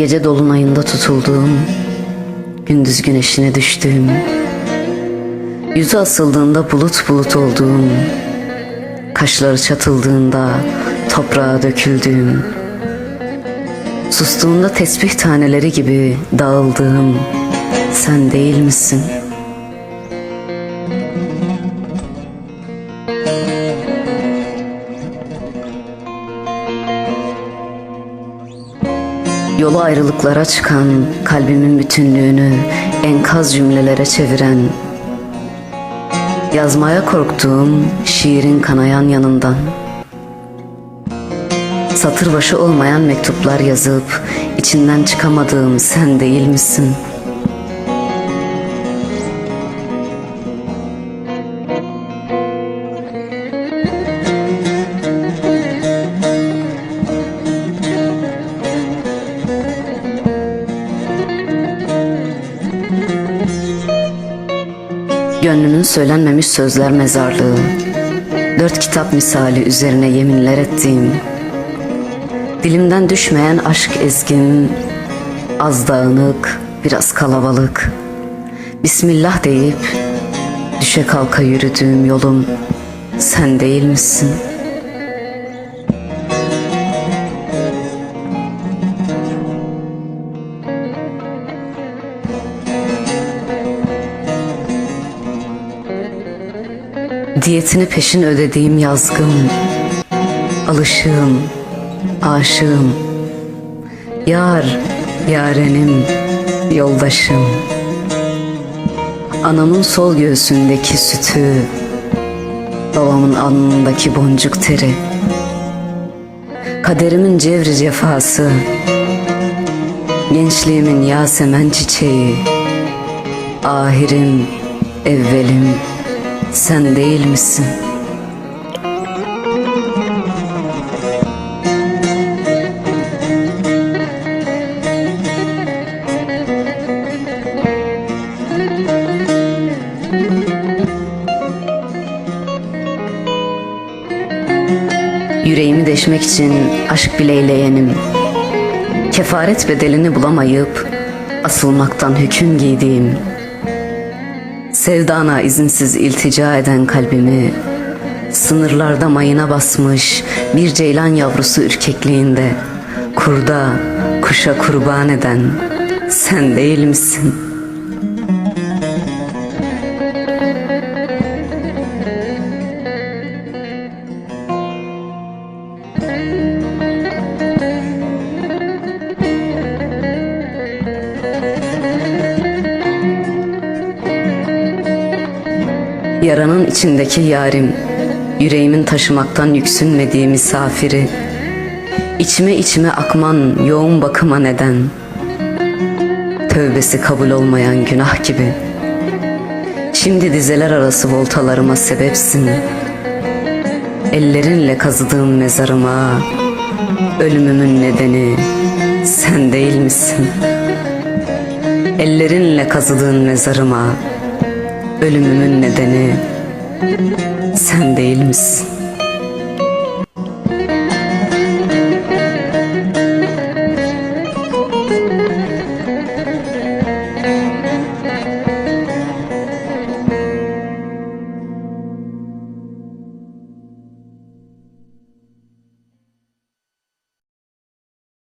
Gece dolunayında tutulduğum, gündüz güneşine düştüğüm, yüzü asıldığında bulut bulut olduğum, kaşları çatıldığında toprağa döküldüğüm, sustuğunda tesbih taneleri gibi dağıldığım sen değil misin? Yolu ayrılıklara çıkan, kalbimin bütünlüğünü enkaz cümlelere çeviren, yazmaya korktuğum şiirin kanayan yanından, satır başı olmayan mektuplar yazıp içinden çıkamadığım sen değil misin? Gönlümün söylenmemiş sözler mezarlığı, dört kitap misali üzerine yeminler ettiğim, dilimden düşmeyen aşk ezgim, az dağınık, biraz kalabalık. Bismillah deyip düşe kalka yürüdüğüm yolum sen değil misin? Diyetini peşin ödediğim yazgım, alışığım, aşığım, yar, yarenim, yoldaşım. Anamın sol göğsündeki sütü, babamın alnındaki boncuk teri, kaderimin cevri cefası, gençliğimin yasemen çiçeği, ahirim, evvelim, sen değil misin? Yüreğimi deşmek için aşk bileyleyenim. Kefaret bedelini bulamayıp asılmaktan hüküm giydiğim Sevdana izinsiz iltica eden kalbimi Sınırlarda mayına basmış bir ceylan yavrusu ürkekliğinde Kurda, kuşa kurban eden sen değil misin? Yaranın içindeki yarim, yüreğimin taşımaktan yüksünmediği misafiri, içime içime akman yoğun bakıma neden, tövbesi kabul olmayan günah gibi. Şimdi dizeler arası voltalarıma sebepsin, ellerinle kazıdığım mezarıma, ölümümün nedeni sen değil misin? Ellerinle kazıdığın mezarıma, Ölümümün nedeni sen değil misin?